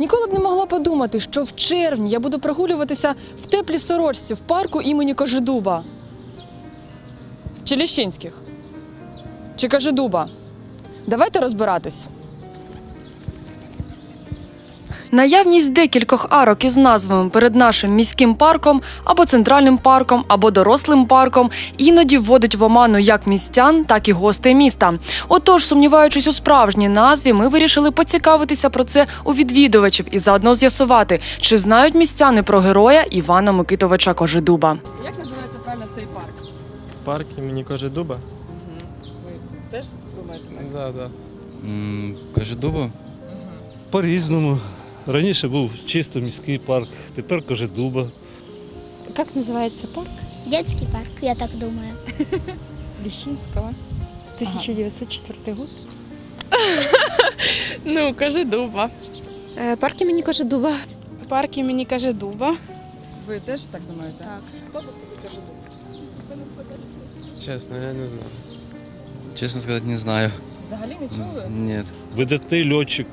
Ніколи б не могла подумати, що в червні я буду прогулюватися в теплій сорочці в парку імені Кожедуба. Чи Ліщинських? Чи Кожедуба? Давайте розбиратись. Наявність декількох арок із назвами перед нашим міським парком або центральним парком, або дорослим парком іноді вводить в оману як містян, так і гостей міста. Отож, сумніваючись у справжній назві, ми вирішили поцікавитися про це у відвідувачів і заодно з'ясувати, чи знають містяни про героя Івана Микитовича Кожедуба. Як називається правильно цей парк? Парк імені Кожедуба? Ви теж думаєте? Да. М, Кожедуба? По-різному. Раніше був чисто міський парк, тепер Кожедуба. Как называется парк? Детский парк, я так думаю. Лещинского. 1904 год. Ну, Кожедуба. Э, Парк имени Кожедуба. Парк імені Кожедуба. Ви теж так думаєте? Так. Хто був тоді Кожедуб? Чесно, я не знаю. Честно сказать, не знаю. Взагалі не чули? Нет. Видатний льотчик,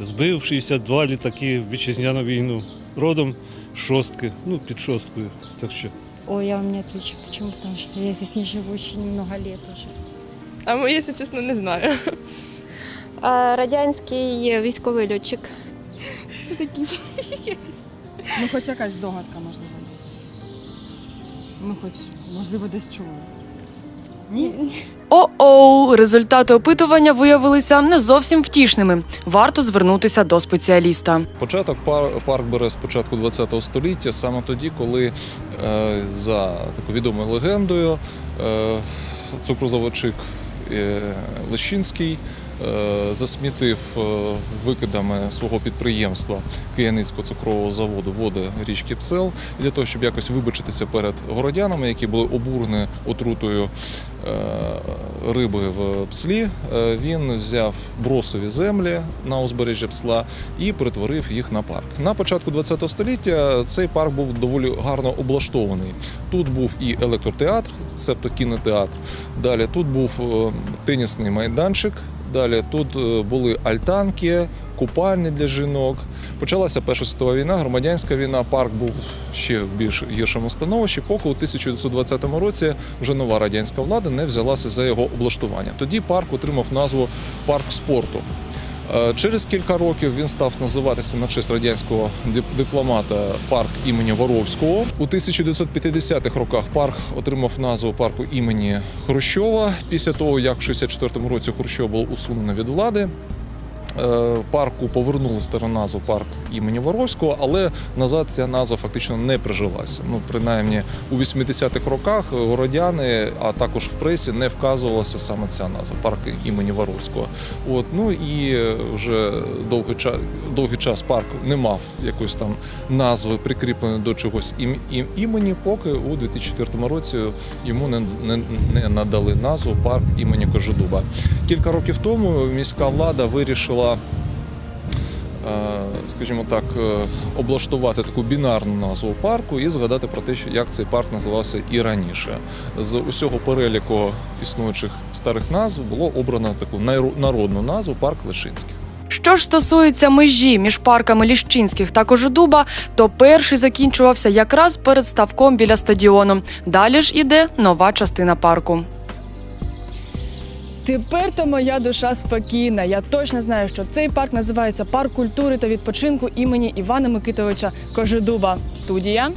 збив 62 літаки в вітчизняну війну. Родом шостки, ну під шосткою. Так що Ой, я вам не отвечу. Почему? Потому что я здесь не живу очень много лет уже. А ми, якщо чесно, не знаю. Радянський військовий льотчик. Ну, хоч якась здогадка, можливо. Ну, хоч, можливо, десь чули. Ні? О-оу, результати опитування виявилися не зовсім втішними. Варто звернутися до спеціаліста. Початок парк бере з початку ХХ століття, саме тоді, коли е, за такою відомою легендою е, цукрозаводчик е, Лещинський засмітив е, викидами свого підприємства Кияницького цукрового заводу води річки Псел. Для того, щоб якось вибачитися перед городянами, які були обурені отрутою е, риби в пслі, е, він взяв бросові землі на узбережжя псла і перетворив їх на парк. На початку ХХ століття цей парк був доволі гарно облаштований. Тут був і електротеатр, себто кінотеатр. Далі тут був е, тенісний майданчик. Далі тут е, були альтанки, купальні для жінок. Почалася Перша світова війна, громадянська війна. Парк був ще в більш гіршому становищі, поки у 1920 році вже нова радянська влада не взялася за його облаштування. Тоді парк отримав назву Парк спорту. Е, Через кілька років він став називатися на честь радянського дип- дипломата парк імені Воровського. У 1950-х роках парк отримав назву парку імені Хрущова. Після того, як в 64-му році Хрущов був усунений від влади. Е, Парку повернули стару назву парк імені Воровського, але назад ця назва фактично не прижилася. Ну, принаймні у 80-х роках городяни, а також в пресі не вказувалася саме ця назва парк імені Воровського. От ну і вже довгий час, довгий час парк не мав якоїсь там назви прикріпленої до чогось ім, ім, імені, поки у 2004 році йому не, не, не надали назву парк імені Кожедуба. Кілька років тому міська влада вирішила. Е, Скажімо так, е, облаштувати таку бінарну назву парку і згадати про те, як цей парк називався і раніше. З усього переліку існуючих старих назв було обрано таку народну назву парк Лишинський. Що ж стосується межі між парками Ліщинських та Кожедуба, то перший закінчувався якраз перед ставком біля стадіону. Далі ж іде нова частина парку. Тепер то моя душа спокійна. Я точно знаю, що цей парк називається Парк культури та відпочинку імені Івана Микитовича Кожедуба. Студія